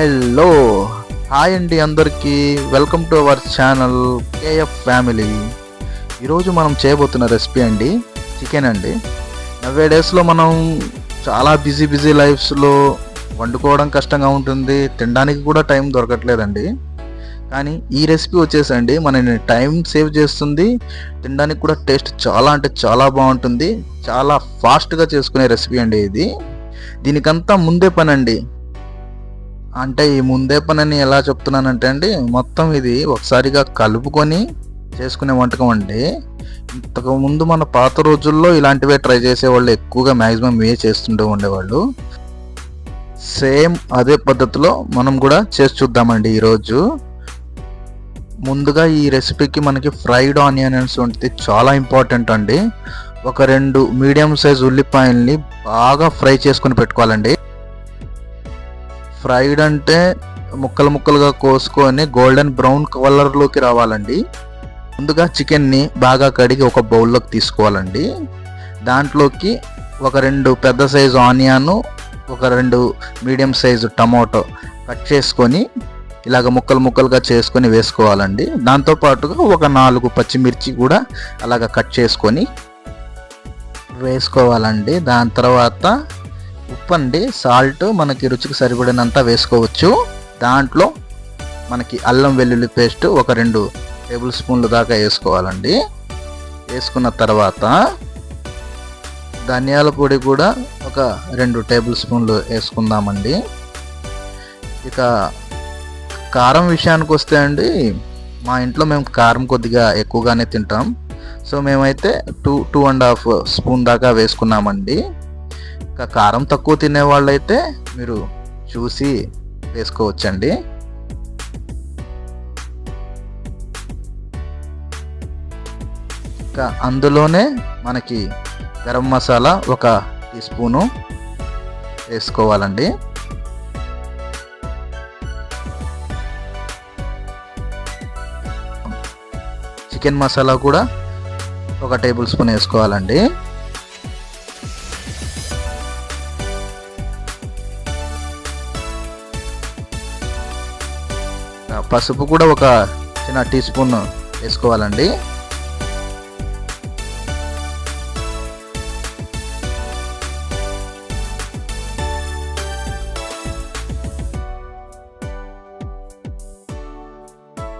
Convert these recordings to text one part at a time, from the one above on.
Hello. Hi అండి అందరికీ. Welcome to our channel KF family. ఈరోజు మనం చేయబోతున్న రెసిపీ అండి చికెన్ అండి. నవ్వే డేస్లో మనం చాలా బిజీ బిజీ లైఫ్స్లో వండుకోవడం కష్టంగా ఉంటుంది. తినడానికి కూడా టైం దొరకట్లేదండి. కానీ ఈ రెసిపీ వచ్చేసండి మనని టైం సేవ్ చేస్తుంది. తినడానికి కూడా టేస్ట్ చాలా అంటే చాలా బాగుంటుంది. చాలా ఫాస్ట్గా చేసుకునే రెసిపీ అండి ఇది. దీనికంతా ముందే పని అండి అంటే ఈ ముందే పని ఎలా చెప్తున్నానంటే అండి మొత్తం ఇది ఒకసారిగా కలుపుకొని చేసుకునే వంటకం అండి. ఇంతకు ముందు మన పాత రోజుల్లో ఇలాంటివే ట్రై చేసేవాళ్ళు ఎక్కువగా మ్యాక్సిమం ఇవే చేస్తుంటూ ఉండేవాళ్ళు. సేమ్ అదే పద్ధతిలో మనం కూడా చేసి చూద్దామండి ఈరోజు. ముందుగా ఈ రెసిపీకి మనకి ఫ్రైడ్ ఆనియన్స్ వంటిది చాలా ఇంపార్టెంట్ అండి. ఒక రెండు మీడియం సైజ్ ఉల్లిపాయల్ని బాగా ఫ్రై చేసుకొని పెట్టుకోవాలండి. ఫ్రైడ్ అంటే ముక్కలు ముక్కలుగా కోసుకొని గోల్డెన్ బ్రౌన్ కలర్లోకి రావాలండి. ముందుగా చికెన్ని బాగా కడిగి ఒక బౌల్లోకి తీసుకోవాలండి. దాంట్లోకి ఒక రెండు పెద్ద సైజు ఆనియన్ ఒక రెండు మీడియం సైజు టమాటో కట్ చేసుకొని ఇలాగ ముక్కలు ముక్కలుగా చేసుకొని వేసుకోవాలండి. దాంతోపాటుగా ఒక నాలుగు పచ్చిమిర్చి కూడా అలాగ కట్ చేసుకొని వేసుకోవాలండి. దాని తర్వాత ఉప్పు అండి సాల్ట్ మనకి రుచికి సరిపడినంత వేసుకోవచ్చు. దాంట్లో మనకి అల్లం వెల్లుల్లి పేస్ట్ ఒక రెండు టేబుల్ స్పూన్లు దాకా వేసుకోవాలండి. వేసుకున్న తర్వాత ధనియాల పొడి కూడా ఒక రెండు టేబుల్ స్పూన్లు వేసుకుందామండి. ఇక కారం విషయానికి వస్తే అండి మా ఇంట్లో మేము కారం కొద్దిగా ఎక్కువగానే తింటాం. సో మేమైతే two two and half spoon దాకా వేసుకున్నామండి. ఇంకా కారం తక్కువ తినే వాళ్ళైతే మీరు చూసి వేసుకోవచ్చండి. ఇంకా అందులోనే మనకి గరం మసాలా ఒక టీ స్పూను వేసుకోవాలండి. చికెన్ మసాలా కూడా ఒక టేబుల్ స్పూన్ వేసుకోవాలండి. పసుపు కూడా ఒక చిన్న టీ స్పూన్ వేసుకోవాలండి.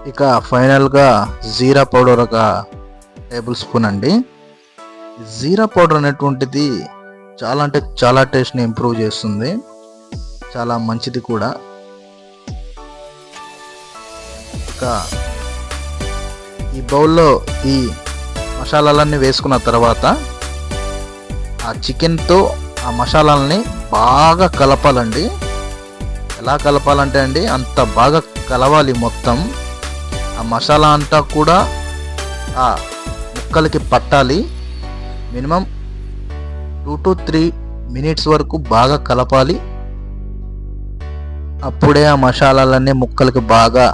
ఇక ఫైనల్గా జీరా పౌడర్ ఒక టేబుల్ స్పూన్ అండి. జీరా పౌడర్ అనేటువంటిది చాలా అంటే చాలా టేస్ట్ని ఇంప్రూవ్ చేస్తుంది. చాలా మంచిది కూడా. ఇంకా ఈ బౌల్లో ఈ మసాలాలన్నీ వేసుకున్న తర్వాత ఆ చికెన్తో ఆ మసాలాలని బాగా కలపాలండి. ఎలా కలపాలంటే అండి అంత బాగా కలవాలి మొత్తం. ఆ మసాలా అంతా కూడా ఆ ముక్కలకి పట్టాలి. Minimum two to three minutes వరకు బాగా కలపాలి. అప్పుడే ఆ మసాలాలన్నీ ముక్కలకి బాగా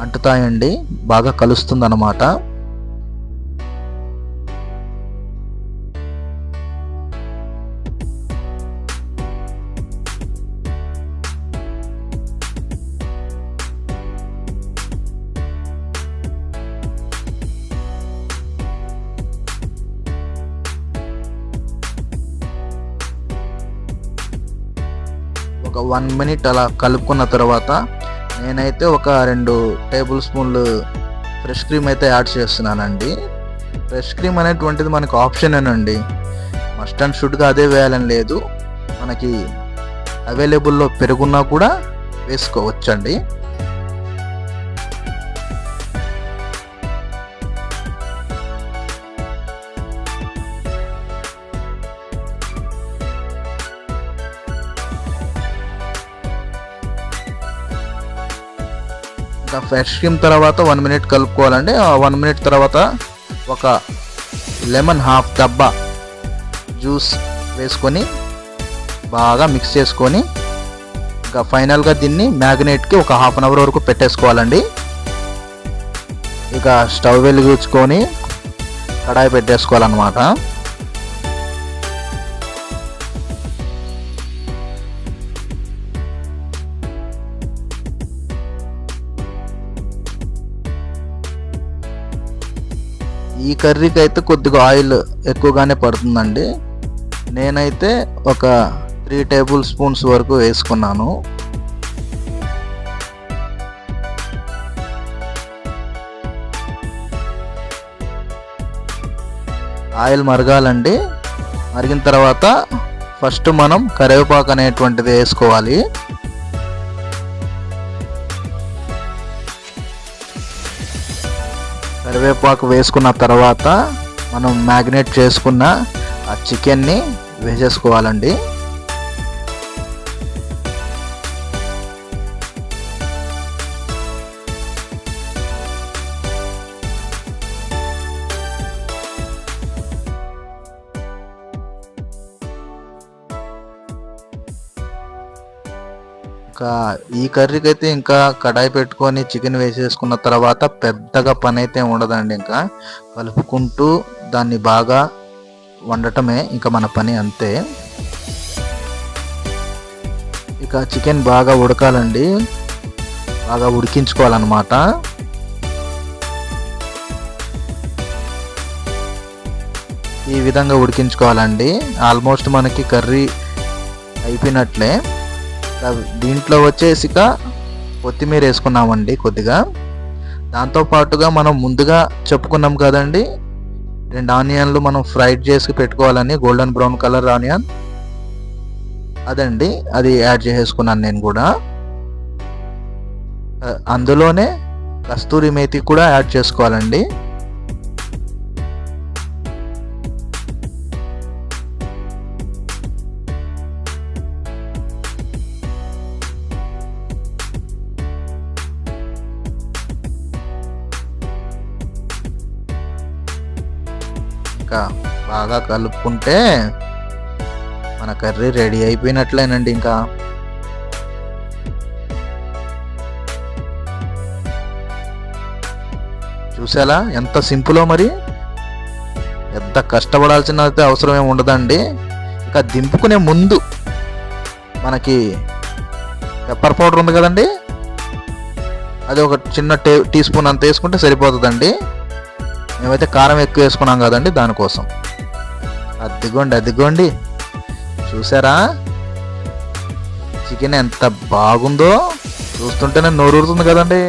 అంటుతాయండి బాగా కలుస్తుంది అన్నమాట వన్ మినిట్ అలా కలుపుకున్న తర్వాత నేనైతే ఒక రెండు టేబుల్ స్పూన్లు ఫ్రెష్ క్రీమ్ అయితే యాడ్ చేస్తున్నానండి. ఫ్రెష్ క్రీమ్ అనేటువంటిది మనకు ఆప్షనేనండి మస్ట్ అండ్ షుడ్గా అదే వేయాలని లేదు. మనకి అవైలబుల్లో పెరుగున్నా కూడా వేసుకోవచ్చండి. ఫ్రెష్ క్రీమ్ తర్వాత వన్ మినిట్ కలుపుకోవాలండి. ఆ వన్ మినిట్ తర్వాత ఒక లెమన్ హాఫ్ డబ్బా జ్యూస్ వేసుకొని బాగా మిక్స్ చేసుకొని ఇంకా ఫైనల్గా దీన్ని మ్యాగ్నేట్కి ఒక హాఫ్ అన్ అవర్ వరకు పెట్టేసుకోవాలండి. ఇక స్టవ్ వెలిగించుకొని కడాయి పెట్టేసుకోవాలన్నమాట. ఈ కర్రీకి అయితే కొద్దిగా ఆయిల్ ఎక్కువగానే పడుతుందండి. నేనైతే ఒక త్రీ టేబుల్ స్పూన్స్ వరకు వేసుకున్నాను. ఆయిల్ మరగాలండి. మరిగిన తర్వాత ఫస్ట్ మనం కరివేపాకు అనేటువంటిది వేసుకోవాలి. కరివేపాకు వేసుకున్న తర్వాత మనం మ్యాగ్నేట్ చేసుకున్న ఆ చికెన్ని వేసేసుకోవాలండి. ఈ కర్రీకి అయితే ఇంకా కడాయి పెట్టుకొని చికెన్ వేసేసుకున్న తర్వాత పెద్దగా పని అయితే ఉండదండి ఇంకా. కలుపుకుంటూ దాన్ని బాగా వండటమే ఇంకా మన పని అంతే. ఇక చికెన్ బాగా ఉడకాలండి. బాగా ఉడికించుకోవాలన్నమాట. ఈ విధంగా ఉడికించుకోవాలండి. ఆల్మోస్ట్ మనకి కర్రీ అయిపోయినట్లే. దీంట్లో వచ్చేసిక కొత్తిమీర వేసుకున్నామండి కొద్దిగా. దాంతో పాటుగా మనం ముందుగా చెప్పుకున్నాం కదండి రెండు ఆనియన్లు మనం ఫ్రైడ్ చేసి పెట్టుకోవాలని గోల్డెన్ బ్రౌన్ కలర్ ఆనియన్. అదండి అది యాడ్ చేసేసుకున్నాను నేను కూడా. అందులోనే కస్తూరి మేతి కూడా యాడ్ చేసుకోవాలండి. బాగా కలుపుకుంటే మన కర్రీ రెడీ అయిపోయినట్లేనండి ఇంకా. చూసాలా ఎంత సింపులో మరి? ఎంత కష్టపడాల్సిన అయితే అవసరం ఏమి ఉండదండి. ఇంకా దింపుకునే ముందు మనకి పెప్పర్ పౌడర్ ఉంది కదండి? అది ఒక చిన్న టే టీ స్పూన్ అంత వేసుకుంటే సరిపోతుందండి. మేమైతే కారం ఎక్కువ వేసుకున్నాం కదండి దానికోసం. అదిగోండి అదిగోండి. చూసారా? చికెన్ ఎంత బాగుందో? చూస్తుంటేనే నోరూరుతుంది కదండి.